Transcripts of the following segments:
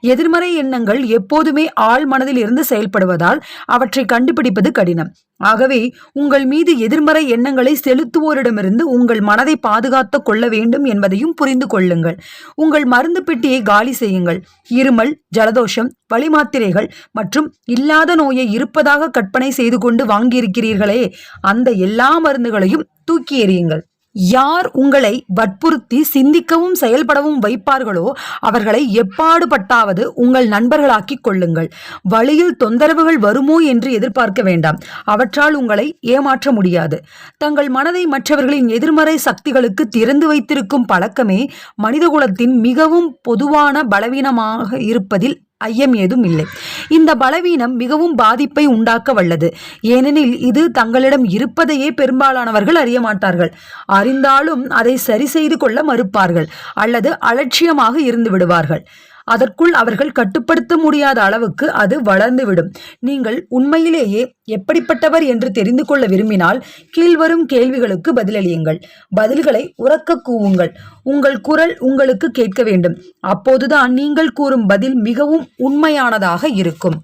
எதிர்மறை எண்ணங்கள் எப்போதுமே ஆள் மனதில் இருந்து செயல்படுவதால் அவற்றை கண்டுபிடிப்பது கடினம். ஆகவே உங்கள் மீது எதிர்மறை எண்ணங்களை செலுத்துவோரிடமிருந்து உங்கள் மனதை பாதுகாத்துக் கொள்ள வேண்டும் என்பதையும் புரிந்து கொள்ளுங்கள். உங்கள் மருந்து பெட்டியை காலி செய்யுங்கள். இருமல் ஜலதோஷம் வழிமாத்திரைகள் மற்றும் இல்லாத நோயை இருப்பதாக கற்பனை செய்து கொண்டு வாங்கியிருக்கிறீர்களே அந்த எல்லா மருந்துகளையும் தூக்கி எறியுங்கள். யார் உங்களை வற்புறுத்தி சிந்திக்கவும் செயல்படவும் வைப்பார்களோ அவர்களை எப்பாடுபட்டாவது உங்கள் நண்பர்களாக்கிக் கொள்ளுங்கள். வழியில் தொந்தரவுகள் வருமோ என்று எதிர்பார்க்க வேண்டாம். அவற்றால் உங்களை ஏமாற்ற முடியாது. தங்கள் மனதை மற்றவர்களின் எதிர்மறை சக்திகளுக்கு திறந்து வைத்திருக்கும் பழக்கமே மனிதகுலத்தின் மிகவும் பொதுவான பலவீனமாக இருப்பதில் ஐயம் ஏதும் இல்லை. இந்த பலவீனம் மிகவும் பாதிப்பை உண்டாக்க வல்லது. ஏனெனில் இது தங்களிடம் இருப்பதையே பெரும்பாலானவர்கள் அறிய மாட்டார்கள். அறிந்தாலும் அதை சரி செய்து கொள்ள மறுப்பார்கள். அல்லது அலட்சியமாக இருந்து விடுவார்கள். அதற்குள் அவர்கள் கட்டுப்படுத்த முடியாத அளவுக்கு அது வளர்ந்துவிடும். நீங்கள் உண்மையிலேயே எப்படிப்பட்டவர் என்று தெரிந்து கொள்ள விரும்பினால் கீழ்வரும் கேள்விகளுக்கு பதிலளியுங்கள். பதில்களை உறக்க கூவுங்கள். உங்கள் குரல் உங்களுக்கு கேட்க வேண்டும். அப்போதுதான் நீங்கள் கூறும் பதில் மிகவும் உண்மையானதாக இருக்கும்.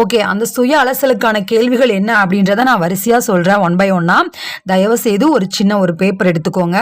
ஓகே அந்த சுய அலசலுக்கான கேள்விகள் என்ன அப்படின்றத நான் வரிசையாக சொல்கிறேன் ஒன் பை ஒன்னா தயவு செய்து ஒரு சின்ன ஒரு பேப்பர் எடுத்துக்கோங்க.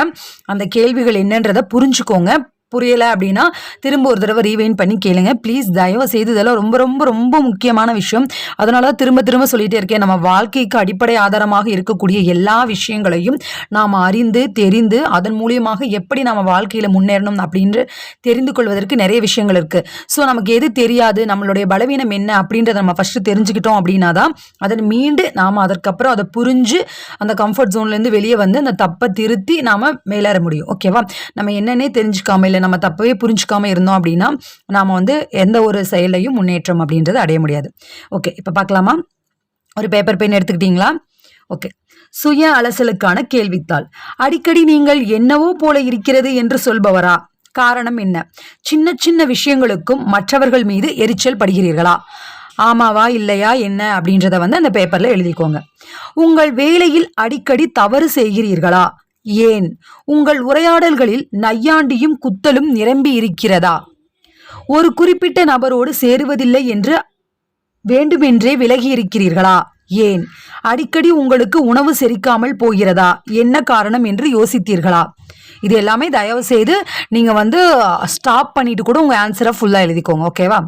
அந்த கேள்விகள் என்னன்றதை புரிஞ்சுக்கோங்க. புரியலை அப்படின்னா திரும்ப ஒரு தடவை ரீவைன் பண்ணி கேளுங்க. ப்ளீஸ் தயவு செய்து இதெல்லாம் ரொம்ப ரொம்ப ரொம்ப முக்கியமான விஷயம். அதனால தான் திரும்ப திரும்ப சொல்லிகிட்டே இருக்கேன். நம்ம வாழ்க்கைக்கு அடிப்படை ஆதாரமாக இருக்கக்கூடிய எல்லா விஷயங்களையும் நாம் அறிந்து தெரிந்து அதன் மூலியமாக எப்படி நம்ம வாழ்க்கையில் முன்னேறணும் அப்படின்ற தெரிந்து கொள்வதற்கு நிறைய விஷயங்கள் இருக்குது ஸோ நமக்கு எது தெரியாது நம்மளுடைய பலவீனம் என்ன அப்படின்றத நம்ம ஃபஸ்ட்டு தெரிஞ்சுக்கிட்டோம் அப்படின்னா தான் அதன் மீண்டு நாம் அதற்கப்புறம் அதை புரிஞ்சு அந்த கம்ஃபர்ட் ஜோன்லேருந்து வெளியே வந்து அந்த தப்பை திருத்தி நாம் மேலேற முடியும். ஓகேவா நம்ம என்னன்னே தெரிஞ்சுக்காம இல்லை நம்ம தப்பவே புரிஞ்சுக்காம இருந்தோம் அப்படின்னா நாம் வந்து எந்த ஒரு செயலையும் முன்னேற்றம் அப்படின்றது அடைய முடியாது. ஓகே இப்போ பார்க்கலாமா? ஒரு பேப்பர் பெயின் எடுத்துக்கிட்டீங்களா? ஓகே சுய அலசலுக்கான கேள்வித்தாள். அடிக்கடி நீங்கள் என்னவோ போல இருக்கிறது என்று சொல்பவரா? காரணம் என்ன? சின்ன சின்ன விஷயங்களுக்கும் மற்றவர்கள் மீது எரிச்சல் படுகிறீர்களா? ஆமாவா இல்லையா என்ன அப்படின்றத வந்து அந்த பேப்பர்ல எழுதிக்கோங்க. உங்கள் வேலையில் அடிக்கடி தவறு செய்கிறீர்களா? ஏன்? உங்கள் உரையாடல்களில் நையாண்டியும் குத்தலும் நிரம்பி இருக்கிறதா? ஒரு குறிப்பிட்ட நபரோடு சேருவதில்லை என்று வேண்டுமென்றே விலகி இருக்கிறீர்களா ஏன்? அடிக்கடி உங்களுக்கு உணவு செரிக்காமல் போகிறதா? என்ன காரணம் என்று யோசித்தீர்களா? இது எல்லாமே தயவு செய்து நீங்க வந்து ஸ்டாப் பண்ணிட்டு கூட உங்க ஆன்சரை ஃபுல்லா எழுதிக்கோங்க ஓகேவா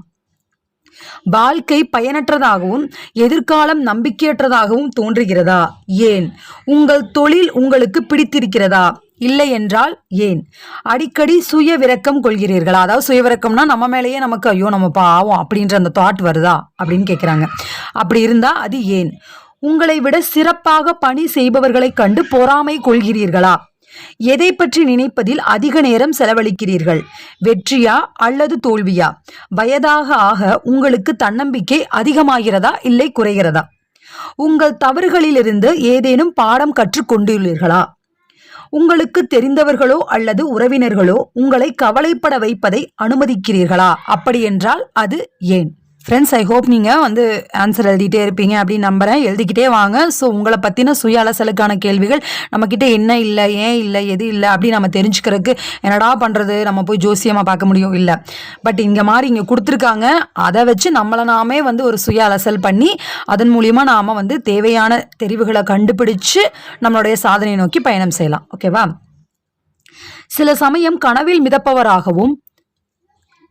வாழ்க்கை பயனற்றதாகவும் எதிர்காலம் நம்பிக்கையற்றதாகவும் தோன்றுகிறதா? ஏன்? உங்கள் தொழில் உங்களுக்கு பிடித்திருக்கிறதா? இல்லை என்றால் ஏன்? அடிக்கடி சுய விரக்கம் கொள்கிறீர்களா? அதாவது சுய விரக்கம்னா நம்ம மேலேயே நமக்கு ஐயோ நம்ம பாவம் அப்படின்ற அந்த தாட் வருதா? அப்படின்னு கேட்குறாங்க அப்படி இருந்தால் அது ஏன்? உங்களை விட சிறப்பாக பணி செய்பவர்களை கண்டு பொறாமை கொள்கிறீர்களா? எதை பற்றி நினைப்பதில் அதிக நேரம் செலவழிக்கிறீர்கள்? வெற்றியா அல்லது தோல்வியா? வயதாக ஆக உங்களுக்கு தன்னம்பிக்கை அதிகமாகிறதா இல்லை குறைகிறதா? உங்கள் தவறுகளிலிருந்து ஏதேனும் பாடம் கற்றுக்கொண்டுள்ளீர்களா? உங்களுக்கு தெரிந்தவர்களோ அல்லது உறவினர்களோ உங்களை கவலைப்பட வைப்பதை அனுமதிக்கிறீர்களா? அப்படியென்றால் அது ஏன்? ஃப்ரெண்ட்ஸ் ஐ ஹோப் நீங்கள் வந்து ஆன்சர் எழுதிட்டே இருப்பீங்க அப்படின்னு நம்புகிறேன் எழுதிக்கிட்டே வாங்க. ஸோ உங்களை பற்றின சுய அலசலுக்கான கேள்விகள் நம்மக்கிட்ட என்ன இல்லை ஏன் இல்லை எது இல்லை அப்படின்னு நம்ம தெரிஞ்சுக்கிறதுக்கு என்னடா பண்ணுறது நம்ம போய் ஜோசியமாக பார்க்க முடியும் இல்லை. பட் இங்கே மாதிரி இங்கே கொடுத்துருக்காங்க. அதை வச்சு நம்மளை நாமே வந்து ஒரு சுய அலசல் பண்ணி அதன் மூலியமாக நாம் வந்து தேவையான தெரிவுகளை கண்டுபிடிச்சு நம்மளுடைய சாதனையை நோக்கி பயணம் செய்யலாம். ஓகேவா சில சமயம் கனவில் மிதப்பவராகவும்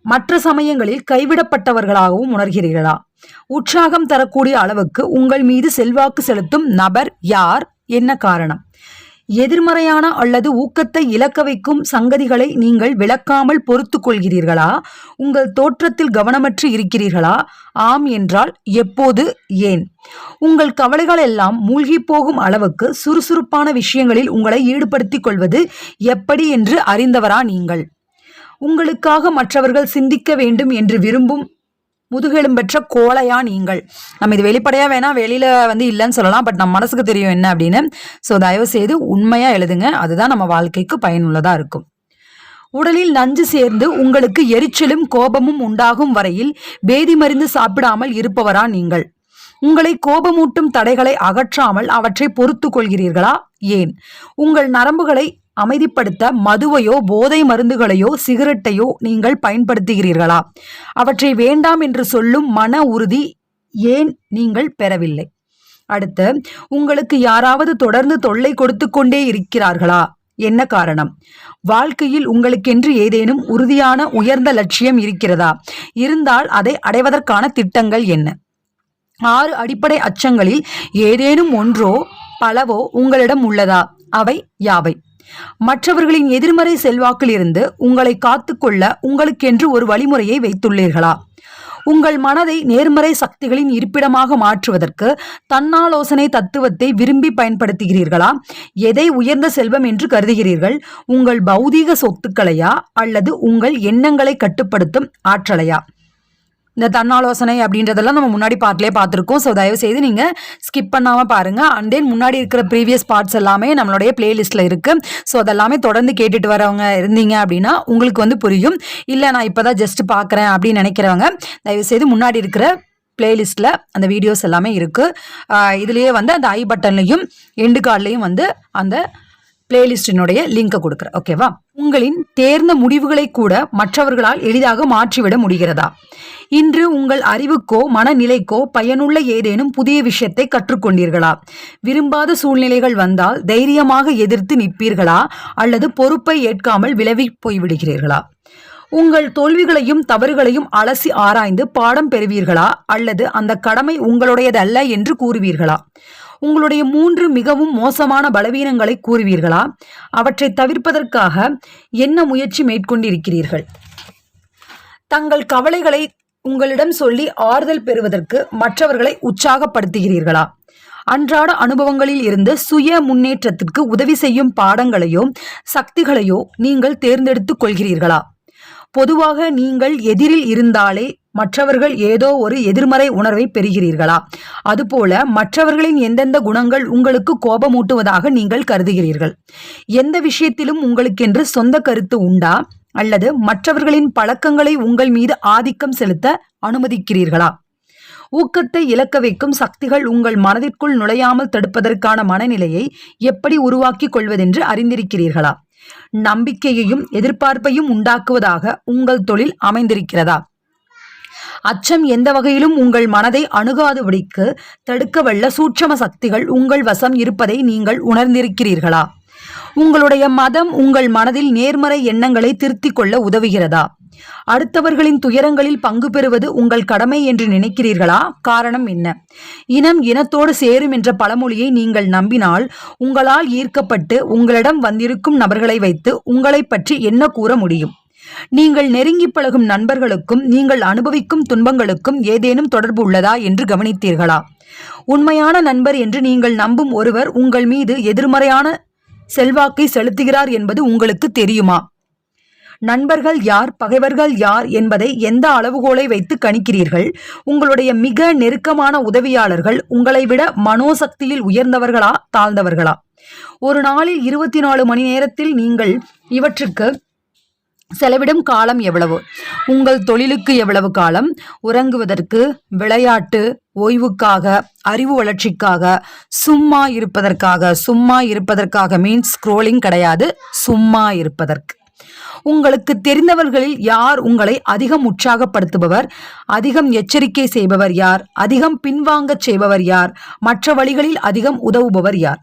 மற்ற சமயங்களில் கைவிடப்பட்டவர்களாகவும் உணர்கிறீர்களா? உற்சாகம் தரக்கூடிய அளவுக்கு உங்கள் மீது செல்வாக்கு செலுத்தும் நபர் யார்? என்ன காரணம்? எதிர்மறையான அல்லது ஊக்கத்தை இழக்க வைக்கும் சங்கதிகளை நீங்கள் விளக்காமல் பொறுத்து கொள்கிறீர்களா? உங்கள் தோற்றத்தில் கவனமற்று இருக்கிறீர்களா? ஆம் என்றால் எப்போது ஏன்? உங்கள் கவலைகள் எல்லாம் மூழ்கி போகும் அளவுக்கு சுறுசுறுப்பான விஷயங்களில் உங்களை ஈடுபடுத்திக் கொள்வது எப்படி என்று அறிந்தவரா நீங்கள்? உங்களுக்காக மற்றவர்கள் சிந்திக்க வேண்டும் என்று விரும்பும் முதுகெலும்பற்ற கோழையா நீங்கள். நம்ம இது வெளிப்படையா வேணா வெளியில வந்து இல்லைன்னு சொல்லலாம் பட் நம்ம மனசுக்கு தெரியும் என்ன அப்படின்னு. ஸோ தயவு செய்து உண்மையா எழுதுங்க. அதுதான் நம்ம வாழ்க்கைக்கு பயனுள்ளதா இருக்கும். உடலில் நஞ்சு சேர்ந்து உங்களுக்கு எரிச்சலும் கோபமும் உண்டாகும் வரையில் பேதி மருந்து சாப்பிடாமல் இருப்பவரா நீங்கள். உங்களை கோபமூட்டும் தடைகளை அகற்றாமல் அவற்றை பொறுத்து கொள்கிறீர்களா? ஏன்? உங்கள் நரம்புகளை அமைதிப்படுத்த மதுவையோ போதை மருந்துகளையோ சிகரெட்டையோ நீங்கள் பயன்படுத்துகிறீர்களா? அவற்றை வேண்டாம் என்று சொல்லும் மன உறுதி ஏன் நீங்கள் பெறவில்லை? அடுத்து உங்களுக்கு யாராவது தொடர்ந்து தொல்லை கொடுத்து கொண்டே இருக்கிறார்களா? என்ன காரணம்? வாழ்க்கையில் உங்களுக்கென்று ஏதேனும் உறுதியான உயர்ந்த லட்சியம் இருக்கிறதா? இருந்தால் அதை அடைவதற்கான திட்டங்கள் என்ன? ஆறு அடிப்படை அச்சங்களில் ஏதேனும் ஒன்றோ பலவோ உங்களிடம் உள்ளதா? அவை யாவை? மற்றவர்களின் எதிர்மறை செல்வாக்கிலிருந்து உங்களை காத்துக்கொள்ள உங்களுக்கென்று ஒரு வழிமுறையை வைத்துள்ளீர்களா? உங்கள் மனதை நேர்மறை சக்திகளின் இருப்பிடமாக மாற்றுவதற்கு தன்னாலோசனை தத்துவத்தை விரும்பி பயன்படுத்துகிறீர்களா? எதை உயர்ந்த செல்வம் என்று கருதுகிறீர்கள்? உங்கள் பௌதீக சொத்துக்களையா? அல்லது உங்கள் எண்ணங்களை கட்டுப்படுத்தும் ஆற்றலையா? இந்த தன்னாலோசனை அப்படின்றதெல்லாம் நம்ம முன்னாடி பார்ட்லேயே பார்த்துருக்கோம். ஸோ தயவு செய்து நீங்கள் ஸ்கிப் பண்ணாமல் பாருங்கள் அண்ட் தென் முன்னாடி இருக்கிற ப்ரீவியஸ் பார்ட்ஸ் எல்லாமே நம்மளுடைய பிளேலிஸ்ட்டில் இருக்குது ஸோ அதெல்லாமே தொடர்ந்து கேட்டுட்டு வரவங்க இருந்தீங்க அப்படின்னா உங்களுக்கு வந்து புரியும். இல்லை நான் இப்போ தான் ஜஸ்ட் பார்க்குறேன் அப்படின்னு நினைக்கிறவங்க தயவு செய்து முன்னாடி இருக்கிற பிளேலிஸ்ட்டில் அந்த வீடியோஸ் எல்லாமே இருக்குது இதுலேயே வந்து அந்த ஐ பட்டன்லையும் எண்டு கார்ட்லேயும் வந்து அந்த பிளேலிஸ்டினுடைய லிங்கை கொடுக்குறேன். ஓகேவா உங்களின் தேர்ந்த முடிவுகளை கூட மற்றவர்களால் எளிதாக மாற்றிவிட முடிகிறதா? இன்று உங்கள் அறிவுக்கோ மனநிலைக்கோ பயனுள்ள ஏதேனும் புதிய விஷயத்தை கற்றுக்கொண்டீர்களா? விரும்பாத சூழ்நிலைகள் வந்தால் தைரியமாக எதிர்த்து நிற்பீர்களா? அல்லது பொறுப்பை ஏற்காமல் விளைவி போய்விடுகிறீர்களா? உங்கள் தோல்விகளையும் தவறுகளையும் அலசி ஆராய்ந்து பாடம் பெறுவீர்களா? அல்லது அந்த கடமை உங்களுடையதல்ல என்று கூறுவீர்களா? உங்களுடைய மூன்று மிகவும் மோசமான பலவீனங்களை கூறுவீர்களா? அவற்றை தவிர்ப்பதற்காக என்ன முயற்சி மேற்கொண்டிருக்கிறீர்கள்? தங்கள் கவலைகளை உங்களிடம் சொல்லி ஆறுதல் பெறுவதற்கு மற்றவர்களை உற்சாகப்படுத்துகிறீர்களா? அன்றாட அனுபவங்களில் இருந்து சுய முன்னேற்றத்திற்கு உதவி செய்யும் பாடங்களையோ சக்திகளையோ நீங்கள் தேர்ந்தெடுத்துக் கொள்கிறீர்களா? பொதுவாக நீங்கள் எதிரில் இருந்தாலே மற்றவர்கள் ஏதோ ஒரு எதிர்மறை உணர்வை பெறுகிறீர்களா? அதுபோல மற்றவர்களின் எந்தெந்த குணங்கள் உங்களுக்கு கோபமூட்டுவதாக நீங்கள் கருதுகிறீர்கள்? எந்த விஷயத்திலும் உங்களுக்கென்று சொந்த கருத்து உண்டா? அல்லது மற்றவர்களின் பழக்கங்களை உங்கள் மீது ஆதிக்கம் செலுத்த அனுமதிக்கிறீர்களா? ஊக்கத்தை இழக்க வைக்கும் சக்திகள் உங்கள் மனதிற்குள் நுழையாமல் தடுப்பதற்கான மனநிலையை எப்படி உருவாக்கிக் கொள்வதென்று அறிந்திருக்கிறீர்களா? நம்பிக்கையையும் எதிர்பார்ப்பையும் உண்டாக்குவதாக உங்கள் தொழில் அமைந்திருக்கிறதா? அச்சம் எந்த வகையிலும் உங்கள் மனதை அணுகாதபடிக்கு தடுக்க வல்ல சூட்சம சக்திகள் உங்கள் வசம் இருப்பதை நீங்கள் உணர்ந்திருக்கிறீர்களா? உங்களுடைய மதம் உங்கள் மனதில் நேர்மறை எண்ணங்களை திருத்திக் கொள்ள உதவுகிறதா? அடுத்தவர்களின் துயரங்களில் பங்கு பெறுவது உங்கள் கடமை என்று நினைக்கிறீர்களா? காரணம் என்ன? இனம் இனத்தோடு சேரும் என்ற பழமொழியை நீங்கள் நம்பினால் உங்களால் ஈர்க்கப்பட்டு உங்களிடம் வந்திருக்கும் நபர்களை வைத்து உங்களை பற்றி என்ன கூற முடியும்? நீங்கள் நெருங்கி பழகும் நண்பர்களுக்கும் நீங்கள் அனுபவிக்கும் துன்பங்களுக்கும் ஏதேனும் தொடர்பு உள்ளதா என்று கவனித்தீர்களா? உண்மையான நண்பர் என்று நீங்கள் நம்பும் ஒருவர் உங்கள் மீது எதிர்மறையான செல்வாக்கை செலுத்துகிறார் என்பது உங்களுக்கு தெரியுமா? நண்பர்கள் யார் பகைவர்கள் யார் என்பதை எந்த அளவுகோலை வைத்து கணிக்கிறீர்கள்? உங்களுடைய மிக நெருக்கமான உதவியாளர்கள் உங்களை விட மனோசக்தியில் உயர்ந்தவர்களா தாழ்ந்தவர்களா? ஒரு நாளில் இருபத்தி நாலு மணி நேரத்தில் நீங்கள் இவற்றுக்கு செலவிடும் காலம் எவ்வளவு? உங்கள் தொழிலுக்கு எவ்வளவு காலம்? உறங்குவதற்கு விளையாட்டு ஓய்வுக்காக அறிவு வளர்ச்சிக்காக சும்மா இருப்பதற்காக சும்மா இருப்பதற்காக மீன்ஸ் ஸ்க்ரோலிங் கிடையாது சும்மா இருப்பதற்கு. உங்களுக்கு தெரிந்தவர்களில் யார் உங்களை அதிகம் உற்சாகப்படுத்துபவர்? அதிகம் எச்சரிக்கை செய்பவர் யார்? அதிகம் பின்வாங்கச் செய்பவர் யார்? மற்ற வழிகளில் அதிகம் உதவுபவர் யார்?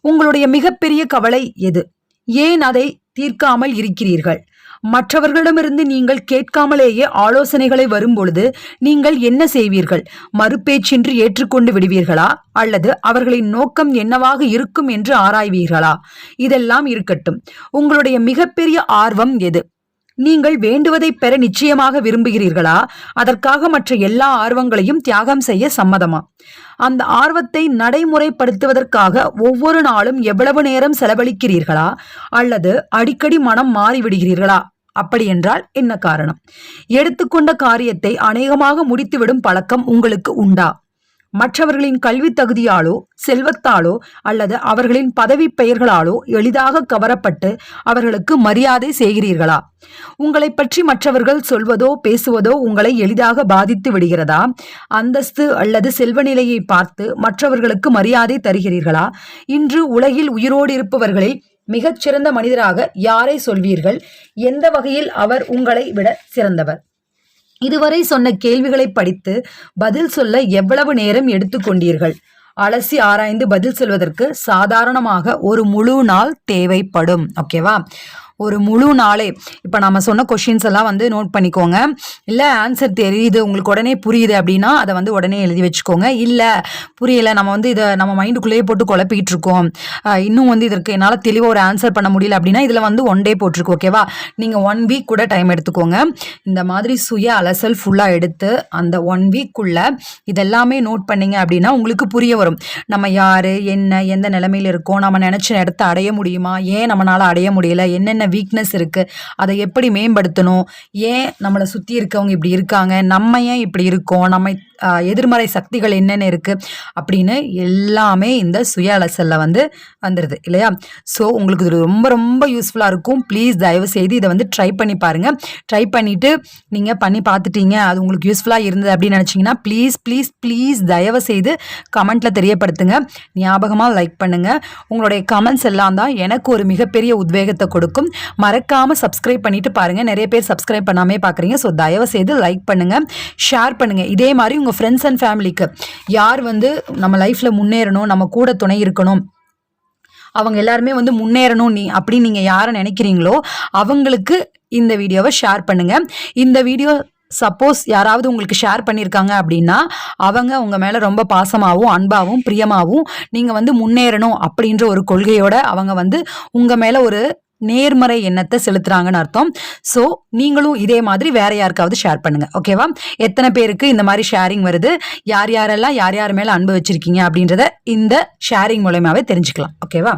உங்களுடைய மிகப்பெரிய கவலை எது? ஏன் அதை தீர்க்காமல் இருக்கிறீர்கள்? மற்றவர்களிடமிருந்து நீங்கள் கேட்காமலேயே ஆலோசனைகளை வரும்பொழுது நீங்கள் என்ன செய்வீர்கள்? மறுபேச்சின்றி ஏற்றுக்கொண்டு விடுவீர்களா? அல்லது அவர்களின் நோக்கம் என்னவாக இருக்கும் என்று ஆராய்வீர்களா? இதெல்லாம் இருக்கட்டும். உங்களுடைய மிகப்பெரிய ஆர்வம் எது? நீங்கள் வேண்டுவதை பெற நிச்சயமாக விரும்புகிறீர்களா? அதற்காக மற்ற எல்லா ஆர்வங்களையும் தியாகம் செய்ய சம்மதமா? அந்த ஆர்வத்தை நடைமுறைப்படுத்துவதற்காக ஒவ்வொரு நாளும் எவ்வளவு நேரம் செலவழிக்கிறீர்களா? அல்லது அடிக்கடி மனம் மாறிவிடுகிறீர்களா? அப்படியென்றால் என்ன காரணம்? எடுத்துக்கொண்ட காரியத்தை அநேகமாக முடித்துவிடும் பழக்கம் உங்களுக்கு உண்டா? மற்றவர்களின் கல்வி தகுதியாலோ செல்வத்தாலோ அல்லது அவர்களின் பதவி பெயர்களாலோ எளிதாக கவரப்பட்டு அவர்களுக்கு மரியாதை செய்கிறீர்களா? உங்களை பற்றி மற்றவர்கள் சொல்வதோ பேசுவதோ உங்களை எளிதாக பாதித்து விடுகிறதா? அந்தஸ்து அல்லது செல்வ நிலையை பார்த்து மற்றவர்களுக்கு மரியாதை தருகிறீர்களா? இன்று உலகில் உயிரோடு இருப்பவர்களில் மிகச்சிறந்த மனிதராக யாரை சொல்வீர்கள்? எந்த வகையில் அவர் உங்களை விட சிறந்தவர்? இதுவரை சொன்ன கேள்விகளை படித்து பதில் சொல்ல எவ்வளவு நேரம் எடுத்துக்கொண்டீர்கள் அலசி ஆராய்ந்து பதில் சொல்வதற்கு சாதாரணமாக ஒரு முழு நாள் தேவைப்படும். ஓகேவா? ஒரு முழு நாளே. இப்போ நம்ம சொன்ன கொஷின்ஸ் எல்லாம் வந்து நோட் பண்ணிக்கோங்க. இல்லை ஆன்சர் தெரியுது உங்களுக்கு உடனே புரியுது அப்படின்னா அதை வந்து உடனே எழுதி வச்சுக்கோங்க. இல்லை புரியலை நம்ம வந்து இதை நம்ம மைண்டுக்குள்ளேயே போட்டு குழப்பிட்டு இருக்கோம். இன்னும் வந்து இதற்கு என்னால் தெளிவாக ஒரு ஆன்சர் பண்ண முடியல அப்படின்னா இதில் வந்து ஒன் டே போட்டிருக்கு ஓகேவா நீங்கள் ஒன் வீக் கூட டைம் எடுத்துக்கோங்க. இந்த மாதிரி சுய அலசல் ஃபுல்லாக எடுத்து அந்த ஒன் வீக்குள்ள இதெல்லாமே நோட் பண்ணிங்க அப்படின்னா உங்களுக்கு புரிய வரும். நம்ம யார் என்ன எந்த நிலைமையில இருக்கோம்? நம்ம நினச்ச இடத்த அடைய முடியுமா? ஏன் நம்மளால் அடைய முடியல? என்னென்ன வீக்னஸ் இருக்குது அதை எப்படி மேம்படுத்தணும்? ஏன் நம்மளை சுற்றி இருக்கவங்க இப்படி இருக்காங்க? நம்ம ஏன் இப்படி இருக்கோம்? நம்ம எதிர்மறை சக்திகள் என்னென்ன இருக்குது அப்படின்னு எல்லாமே இந்த சுய அலசலில் வந்து வந்துடுது இல்லையா? ஸோ உங்களுக்கு இது ரொம்ப ரொம்ப யூஸ்ஃபுல்லாக இருக்கும். ப்ளீஸ் தயவு செய்து இதை வந்து ட்ரை பண்ணி பாருங்கள் ட்ரை பண்ணிவிட்டு நீங்கள் பண்ணி பார்த்துட்டீங்க அது உங்களுக்கு யூஸ்ஃபுல்லாக இருந்தது அப்படின்னு நினச்சிங்கன்னா ப்ளீஸ் ப்ளீஸ் ப்ளீஸ் தயவு செய்து கமெண்ட்டில் தெரியப்படுத்துங்க. ஞாபகமாக லைக் பண்ணுங்கள் உங்களுடைய கமெண்ட்ஸ் எல்லாம் தான் எனக்கு ஒரு மிகப்பெரிய உத்வேகத்தை கொடுக்கும். மறக்காமல் சப்ஸ்கிரைப் பண்ணிட்டு பாருங்கள் நிறைய பேர் சப்ஸ்கிரைப் பண்ணாமே பார்க்குறீங்க ஸோ தயவு செய்து லைக் பண்ணுங்கள் ஷேர் பண்ணுங்கள் இதே மாதிரி உங்கள் ஃப்ரெண்ட்ஸ் அண்ட் ஃபேமிலிக்கு யார் வந்து நம்ம லைஃப்பில் முன்னேறணும் நம்ம கூட துணை இருக்கணும் அவங்க எல்லாருமே வந்து முன்னேறணும் நீ அப்படின்னு நீங்கள் யாரை நினைக்கிறீங்களோ அவங்களுக்கு இந்த வீடியோவை ஷேர் பண்ணுங்கள் இந்த வீடியோ சப்போஸ் யாராவது உங்களுக்கு ஷேர் பண்ணியிருக்காங்க அப்படின்னா அவங்க உங்கள் மேலே ரொம்ப பாசமாகவும் அன்பாகவும் பிரியமாகவும் நீங்கள் வந்து முன்னேறணும் அப்படின்ற ஒரு கொள்கையோட அவங்க வந்து உங்கள் மேலே ஒரு நேர்மறை எண்ணத்தை செலுத்துறாங்கன்னு அர்த்தம். ஸோ நீங்களும் இதே மாதிரி வேற யாருக்காவது ஷேர் பண்ணுங்க. ஓகேவா எத்தனை பேருக்கு இந்த மாதிரி ஷேரிங் வருது? யார் யாரெல்லாம் யார் யார் மேலே அன்பு வச்சிருக்கீங்க அப்படின்றத இந்த ஷேரிங் மூலயமாவே தெரிஞ்சுக்கலாம். ஓகேவா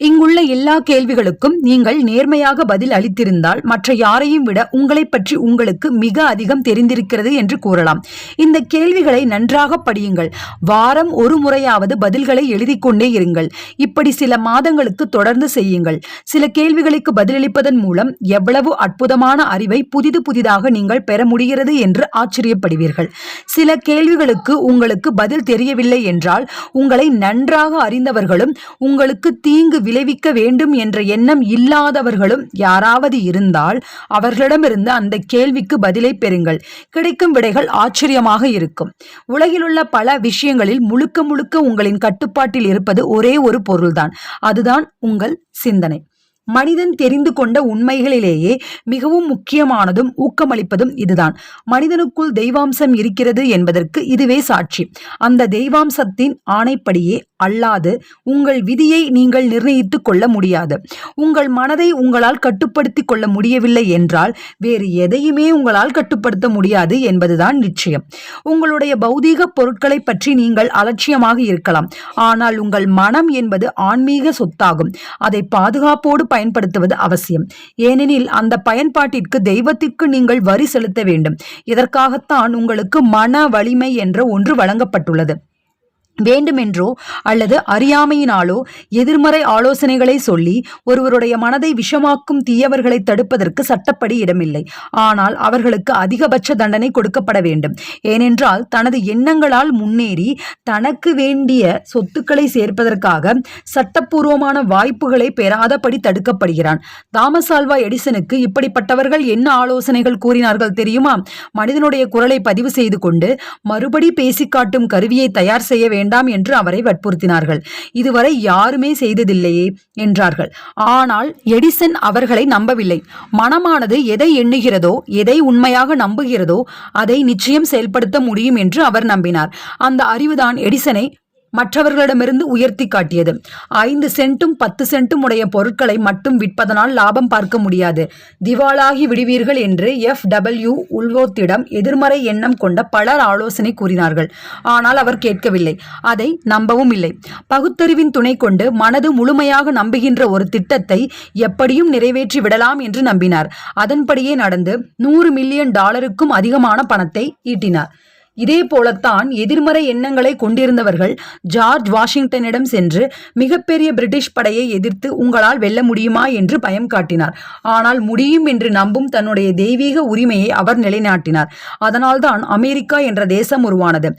இங்குள்ள எல்லா கேள்விகளுக்கும் நீங்கள் நேர்மையாக பதில் அளித்திருந்தால் மற்ற யாரையும் விட உங்களை பற்றி உங்களுக்கு மிக அதிகம் தெரிந்திருக்கிறது என்று கூறலாம். இந்த கேள்விகளை நன்றாக படியுங்கள். வாரம் ஒரு முறையாவது பதில்களை எழுதிக்கொண்டே இருங்கள். இப்படி சில மாதங்களுக்கு தொடர்ந்து செய்யுங்கள். சில கேள்விகளுக்கு பதிலளிப்பதன் மூலம் எவ்வளவு அற்புதமான அறிவை புதிது புதிதாக நீங்கள் பெற முடிகிறது என்று ஆச்சரியப்படுவீர்கள். சில கேள்விகளுக்கு உங்களுக்கு பதில் தெரியவில்லை என்றால் உங்களை நன்றாக அறிந்தவர்களும் உங்களுக்கு தீங்கு விளைவிக்க வேண்டும் என்ற எண்ணம் இல்லாதவர்களும் யாராவது இருந்தால் அவர்களிடமிருந்து அந்த கேள்விக்கு பதிலை பெறுங்கள். கிடைக்கும் விடைகள் ஆச்சரியமாக இருக்கும். உலகிலுள்ள பல விஷயங்களில் முழுக்க முழுக்க உங்களின் கட்டுப்பாட்டில் இருப்பது ஒரே ஒரு பொருள்தான். அதுதான் உங்கள் சிந்தனை. மனிதன் தெரிந்து கொண்ட உண்மைகளிலேயே மிகவும் முக்கியமானதும் ஊக்கமளிப்பதும் இதுதான். மனிதனுக்குள் தெய்வாம்சம் இருக்கிறது என்பதற்கு இதுவே சாட்சி. அந்த தெய்வாம்சத்தின் ஆணைப்படியே அல்லாது உங்கள் விதியை நீங்கள் நிர்ணயித்துக் கொள்ள முடியாது. உங்கள் மனதை உங்களால் கட்டுப்படுத்திக் கொள்ள முடியவில்லை என்றால் வேறு எதையுமே உங்களால் கட்டுப்படுத்த முடியாது என்பதுதான் நிச்சயம். உங்களுடைய பௌதீக பொருட்களை பற்றி நீங்கள் அலட்சியமாக இருக்கலாம். ஆனால் உங்கள் மனம் என்பது ஆன்மீக சொத்தாகும். அதை பாதுகாப்போடு பயன்படுத்துவது அவசியம். ஏனெனில் அந்த பயன்பாட்டிற்கு தெய்வத்திற்கு நீங்கள் வரி செலுத்த வேண்டும். இதற்காகத்தான் உங்களுக்கு மன வலிமை என்ற ஒன்று வழங்கப்பட்டுள்ளது. வேண்டுமென்றோ அல்லது அறியாமையினாலோ எதிர்மறை ஆலோசனைகளை சொல்லி ஒருவருடைய மனதை விஷமாக்கும் தீயவர்களை தடுப்பதற்கு சட்டப்படி இடமில்லை. ஆனால் அவர்களுக்கு அதிகபட்ச தண்டனை கொடுக்கப்பட வேண்டும். ஏனென்றால் தனது எண்ணங்களால் முன்னேறி தனக்கு வேண்டிய சொத்துக்களை சேர்ப்பதற்காக சட்டப்பூர்வமான வாய்ப்புகளை பெறாதபடி தடுக்கப்படுகிறான். தாமஸ் ஆல்வா எடிசனுக்கு இப்படிப்பட்டவர்கள் என்ன ஆலோசனைகள் கூறினார்கள் தெரியுமா? மனிதனுடைய குரலை பதிவு செய்து கொண்டு மறுபடி பேசிக்காட்டும் கருவியை தயார் செய்ய வேண்டும். வேண்டாம் என்று அவரை வற்புறுத்தினார்கள். இதுவரை யாருமே செய்ததில்லையே என்றார்கள். ஆனால் எடிசன் அவர்களை நம்பவில்லை. மனமானது எதை எண்ணுகிறதோ எதை உண்மையாக நம்புகிறதோ அதை நிச்சயம் செயல்படுத்த முடியும் என்று அவர் நம்பினார். அந்த அறிவுதான் எடிசனை மற்றவர்களிடமிருந்து உயர்த்தி காட்டியது. ஐந்து சென்ட்டும் பத்து சென்ட்டும் உடைய பொருட்களை மட்டும் விற்பதனால் லாபம் பார்க்க முடியாது. திவாலாகி விடுவீர்கள் என்று எஃப். டபிள்யூ. உல்வோத்திடம் எதிர்மறை எண்ணம் கொண்ட பலர் ஆலோசனை கூறினார்கள். ஆனால் அவர் கேட்கவில்லை. அதை நம்பவும் இல்லை. பகுத்தறிவின் துணை கொண்டு மனது முழுமையாக நம்புகின்ற ஒரு திட்டத்தை எப்படியும் நிறைவேற்றி விடலாம் என்று நம்பினார். அதன்படியே நடந்து நூறு மில்லியன் டாலருக்கும் அதிகமான பணத்தை ஈட்டினார். இதே போலத்தான் எதிர்மறை எண்ணங்களை கொண்டிருந்தவர்கள் ஜார்ஜ் வாஷிங்டனிடம் சென்று மிகப்பெரிய பிரிட்டிஷ் படையை எதிர்த்து உங்களால் வெல்ல முடியுமா என்று பயம் காட்டினார். ஆனால் முடியும் என்று நம்பும் தன்னுடைய தெய்வீக உரிமையை அவர் நிலைநாட்டினார். அதனால்தான் அமெரிக்கா என்ற தேசம் உருவானது.